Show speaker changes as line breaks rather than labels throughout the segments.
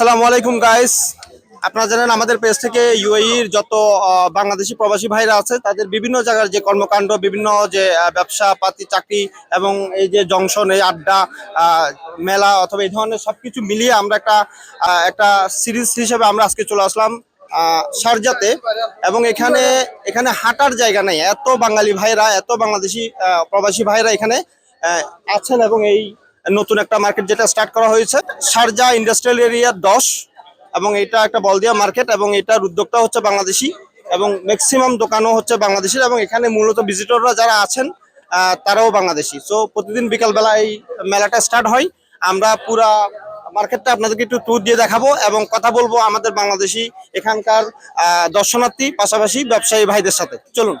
আসসালামু আলাইকুম গাইস আপনারা জানেন আমাদের পেজ থেকে ইউএইর যত বাংলাদেশি প্রবাসী ভাইরা আছে তাদের বিভিন্ন জায়গার যে কর্মকাণ্ড বিভিন্ন যে ব্যবসা পাতি চাকরি এবং এই যে জংশন এই আড্ডা মেলা অথবা এই ধরনের সবকিছু মিলিয়ে আমরা একটা একটা সিরিজ হিসেবে আমরা আজকে চলে আসলাম আহ, শারজাতে এবং এখানে এখানে হাঁটার জায়গা নেই। এত বাঙালি ভাইরা এত বাংলাদেশি প্রবাসী ভাইরা এখানে আছেন এবং এই নতুন একটা মার্কেট যেটা স্টার্ট করা হয়েছে, সারজা ইন্ডাস্ট্রিয়াল এরিয়া দশ, এবং এটা একটা বলদিয়া মার্কেট এবং এটার উদ্যোক্তা হচ্ছে বাংলাদেশি, এবং ম্যাক্সিমাম দোকানও হচ্ছে বাংলাদেশির এবং এখানে মূলত ভিজিটররা যারা আছেন তারাও বাংলাদেশি। সো প্রতিদিন বিকালবেলা এই মেলাটা স্টার্ট হয়। আমরা পুরা মার্কেটটা আপনাদেরকে একটু ট্যুর দিয়ে দেখাবো, এবং কথা বলব আমাদের বাংলাদেশি এখানকার দর্শনার্থী, পাশাপাশি ব্যবসায়ী ভাইদের সাথে। চলুন।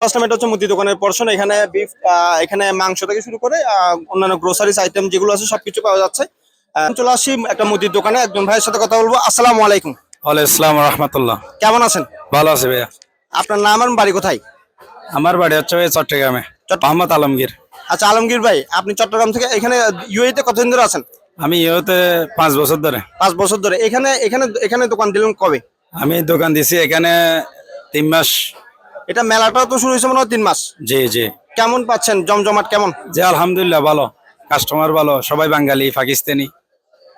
ফার্স্ট টাইম এটা হচ্ছে মুদি দোকানের পর্ষণ এখানে বিফ এখানে মাংস থেকে শুরু করে অন্যান্য গ্রোসারিজ আইটেম যেগুলো আছে সবকিছু পাওয়া যাচ্ছে। চলে আসি একটা মুদির দোকানে একজন ভাইয়ের সাথে কথা বলব। আসসালামু আলাইকুম।
ওয়ালাইকুম রহমতুল্লাহ।
কেমন আছেন?
ভালো আছে ভাইয়া।
আপনার নাম আর বাড়ি কোথায়?
আমার বাড়ি হচ্ছে ওই চট্টগ্রামে
চট্ট-
মোহাম্মদ আলমগীর।
আচ্ছা আলমগীর ভাই আপনি চট্টগ্রাম থেকে এখানে ইউএই তে কতদিন ধরে আছেন?
আমি ইয়েতে পাঁচ বছর ধরে।
পাঁচ বছর ধরে। এখানে এখানে এখানে দোকান দিলেন কবে?
আমি দোকান দিছি এখানে তিন মাস
এটা মেলাটাও তো শুরু হয়েছে মনে হয় তিন মাস।
জি জি।
কেমন পাচ্ছেন? জমজমাট কেমন?
জি আলহামদুলিল্লাহ ভালো। কাস্টমার ভালো সবাই বাঙালি পাকিস্তানি।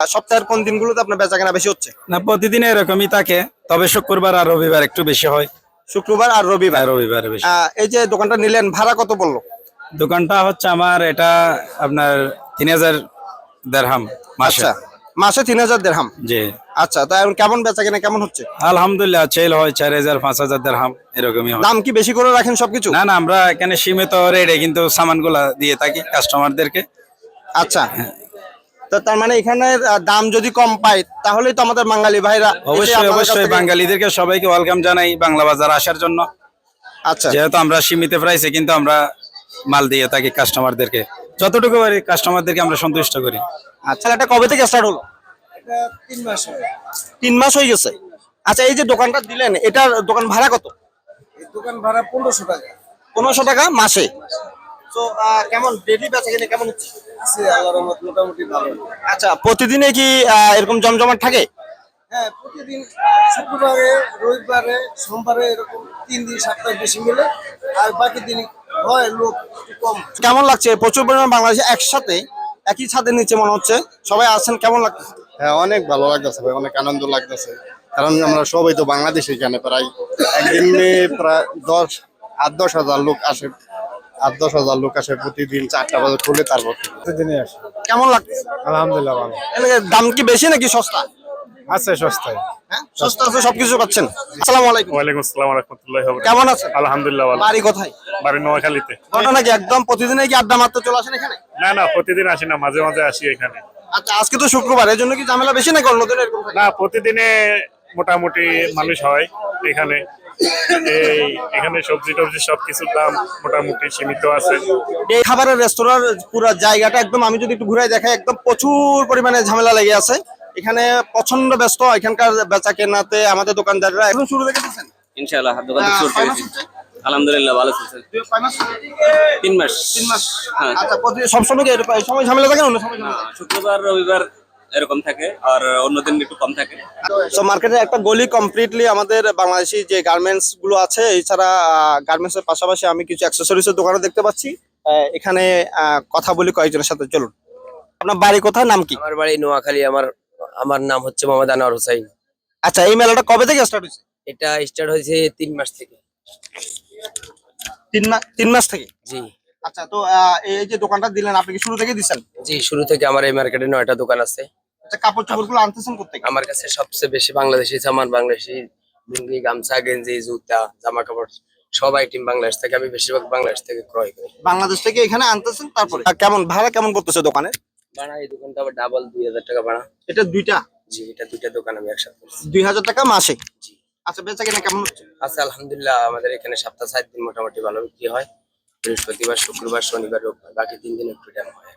আর সপ্তাহের কোন দিনগুলোতে আপনার বেচা কেনা বেশি হচ্ছে?
না প্রতিদিন এরকমই থাকে তবে শুক্রবার আর রবিবার একটু বেশি হয়।
শুক্রবার আর রবিবার।
রবিবার বেশি।
আহ, এই যে দোকানটা নিলেন ভাড়া কত বলল
দোকানটা হচ্ছে আমার এটা আপনার তিন হাজার দেড়হাম মাসে।
আচ্ছা মাসে তিন হাজার দেড়হাম।
জি।
আচ্ছা তা এখন কেমন বেচা কেনা কেমন হচ্ছে?
আলহামদুলিল্লাহ চেল হয় চার হাজার পাঁচ হাজার দেড়হাম এরকমই হয়।
দাম কি বেশি করে রাখেন সবকিছু?
না না আমরা এখানে সীমিত রেটে কিন্তু সামানগুলা দিয়ে থাকি কাস্টমারদেরকে
আচ্ছা তো তার মানে এখানে দাম যদি কম পাই তাহলেই তো আমাদের বাঙালি ভাইরা
অবশ্যই অবশ্যই বাঙালিদেরকে সবাইকে ওয়েলকাম জানাই বাংলা বাজার আসার জন্য।
আচ্ছা।
যেহেতু আমরা সীমিত প্রাইসে কিন্তু আমরা মাল দিয়ে থাকি কাস্টমারদেরকে যতটুকু পারি কাস্টমারদেরকে আমরা সন্তুষ্ট করি।
আচ্ছা এটা কবে থেকে স্টার্ট হলো? তিন মাস হয়ে গেছে। আচ্ছা এই যে দোকানটা দিলেন এটার দোকান ভাড়া কত?
দোকান ভাড়া পনেরোশো টাকা।
পনেরোশো টাকা মাসে। তো কেমন ডেলি বেচা কিনে কেমন হচ্ছে?
আল্লাহর রহমত মোটামুটি ভালো।
আচ্ছা প্রতিদিনে কি এরকম জমজমাট থাকে?
হ্যাঁ প্রতিদিন শুক্রবারে রবিবারে সোমবারে এরকম তিন দিন সপ্তাহে বেশি মিলে। আর বাকি দিন হয় লোক কম।
কেমন লাগছে? প্রচুর পরিমাণ বাংলাদেশে একসাথে একই ছাদের নিচে মনে হচ্ছে। সবাই আছেন কেমন লাগছে?
হ্যাঁ অনেক ভালো লাগতেছে ভাই অনেক আনন্দ লাগতেছে। কারণ আমরা সবাই তো বাংলাদেশে এখানে প্রায় একদিনে প্রায় দশ আট দশ হাজার লোক আসে আট দশ হাজার লোক আসে প্রতিদিন চারটা বাজে খুলে তারপর
প্রতিদিনই আসে।
কেমন লাগছে
আলহামদুলিল্লাহ ভালো।
দাম কি বেশি নাকি সস্তা?
আছে সস্তায়।
হ্যাঁ সস্তা আছে সবকিছু পাচ্ছেন। আসসালামু আলাইকুম।
ওয়ালাইকুম আসসালাম রহমতুল্লাহ
কেমন আছেন?
আলহামদুলিল্লাহ ভালো।
বাড়ি কোথায়?
বাড়ি নোয়াখালীতে।
ঘটনা কি একদম প্রতিদিনই কি আড্ডা মারতে চলে আসেন এখানে?
না না প্রতিদিন আসি না মাঝে মাঝে আসি এখানে।
আচ্ছা আজকে তো শুক্রবার এর জন্য কি ঝামেলা বেশি নাকি অন্যদিন এরকম থাকে?
না প্রতিদিনে মোটামুটি মানুষ হয় এখানে। এই এখানে সবজি টবজি সবকিছুর দাম মোটামুটি সীমিত আছে।
এই খাবারের রেস্তোরাঁর পুরো জায়গাটা একদম আমি যদি একটু ঘুরে দেখাই একদম প্রচুর পরিমাণে ঝামেলা লেগে আছে। এখানে প্রচণ্ড ব্যস্ত এখানকার বেচা কেনাতে আমাদের দোকানদাররা। এখন শুরু থেকে দিচ্ছেন?
ইনশাআল্লাহ দোকান থেকে শুরু
কয় মাস
করেছি? আলহামদুলিল্লাহ ভালো চলছে। তিন মাস।
তিন মাস।
হ্যাঁ।
আচ্ছা প্রতি- সবসময় সময় ঝামেলা থাকে না অন্য সময়
শুক্রবার রবিবার এরকম থাকে আর অন্যদিন একটু কম থাকে।
তো মার্কেটে একটা গলি কমপ্লিটলি আমাদের বাংলাদেশি যে গার্মেন্টসগুলো আছে এছাড়া গার্মেন্টস এর পাশাপাশি আমি কিছু অ্যাক্সেসরিজ এর দোকানও দেখতে পাচ্ছি। আহ, এখানে আহ, কথা বলি কয়েকজনের সাথে চলুন। আপনার বাড়ি কোথায় নাম কি?
আমার বাড়ি নোয়াখালী আমার আমার নাম হচ্ছে মোহাম্মদ আনোয়ার হোসাইন।
আচ্ছা এই মেলাটা কবে থেকে স্টার্ট হয়েছে?
এটা স্টার্ট হয়েছে তিন মাস থেকে।
তিন মাস তিন মাস থেকে?
জি।
আচ্ছা তো এই যে দোকানটা দিলেন আপনি কি শুরু থেকে দিচ্ছেন?
জি শুরু থেকে আমার এই মার্কেটে নয়টা দোকান আছে।
আচ্ছা কাপড় চোপড়গুলো আনতেছেন কোথেকে
আমার কাছে সবচেয়ে বেশি বাংলাদেশি সামান বাংলাদেশি লুঙ্গি গামছা গেঞ্জি জুতা জামা কাপড় সব আইটেম বাংলাদেশ থেকে আমি বেশিরভাগ বাংলাদেশ থেকে ক্রয় করি।
বাংলাদেশ থেকে এখানে আনতেছেন তারপরে? কেমন ভাড়া কেমন করতেছে দোকানে?
ভাড়া এই দোকানটা আবার ডাবল দুই হাজার টাকা ভাড়া।
এটা দুইটা?
জি এটা দুইটা দোকান আমি একসাথে
দুই হাজার টাকা মাসে
জি।
আচ্ছা বেচা কিনা কেমন হচ্ছে?
আচ্ছা আলহামদুলিল্লাহ আমাদের এখানে সপ্তাহ সাত দিন মোটামুটি ভালো বিক্রি হয়। বৃহস্পতিবার শুক্রবার শনিবার রোববার বাকি তিন দিন একটু ড্যাম হয়।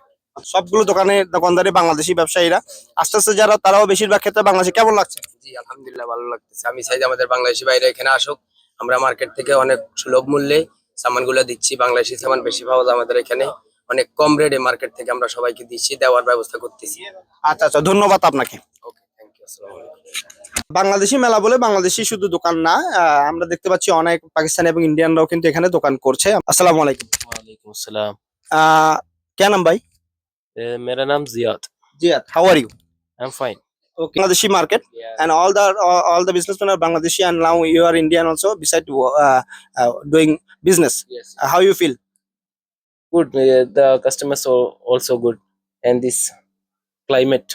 সবগুলো দোকানে দোকানদারি বাংলাদেশি ব্যবসায়ীরা। আস্তে আস্তে যারা তারাও বেশিরভাগ ক্ষেত্রে বাংলাদেশি। কেমন লাগছে?
জি আলহামদুলিল্লাহ ভালো লাগতেছে। আমি চাই যে আমাদের বাংলাদেশি বাইরে এখানে আসুক। আমরা মার্কেট থেকে অনেক সুলভ মূল্যে সামানগুলো দিচ্ছি। বাংলাদেশি সামান বেশি পাওয়া যায় আমাদের এখানে। অনেক কম রেটে মার্কেট থেকে আমরা সবাইকে দিচ্ছি দেওয়ার ব্যবস্থা করতেছি।
আচ্ছা আচ্ছা ধন্যবাদ আপনাকে।
ওকে থ্যাংক ইউ আসসালামু আলাইকুম।
বাংলাদেশি মেলা বলে বাংলাদেশি শুধু দোকান না আহ, আমরা দেখতে পাচ্ছি অনেক পাকিস্তানি এবং ইন্ডিয়ানরাও কিন্তু এখানে দোকান করছে আসসালামু আলাইকুম
वालेकुम अस्सलाम
আহ, क्या नाम भाई
ए, मेरा नाम Ziyad
Ziyad how are you
I am fine
okay Bangladeshi market and all the all, all the businessmen are Bangladeshi and now you are Indian also beside uh, uh, doing business
yes
Uh, how you feel
good uh, the customers are also good and this climate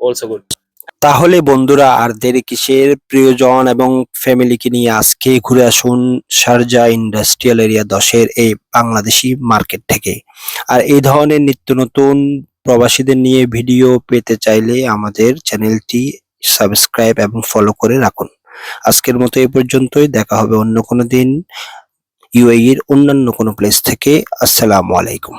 also good
তাহলে বন্ধুরা আর দেরি কিসের? প্রিয়জন এবং ফ্যামিলিকে নিয়ে আজকে ঘুরে আসুন শারজা ইন্ডাস্ট্রিয়াল এরিয়া দশের এই বাংলাদেশি মার্কেট থেকে। আর এই ধরনের নিত্য নতুন প্রবাসীদের নিয়ে ভিডিও পেতে চাইলে আমাদের চ্যানেলটি সাবস্ক্রাইব এবং ফলো করে রাখুন। আজকের মতো এই পর্যন্তই, দেখা হবে অন্য কোনো দিন। ইউএইর অন্যান্য কোনো প্লেস থেকে। আসসালামু আলাইকুম।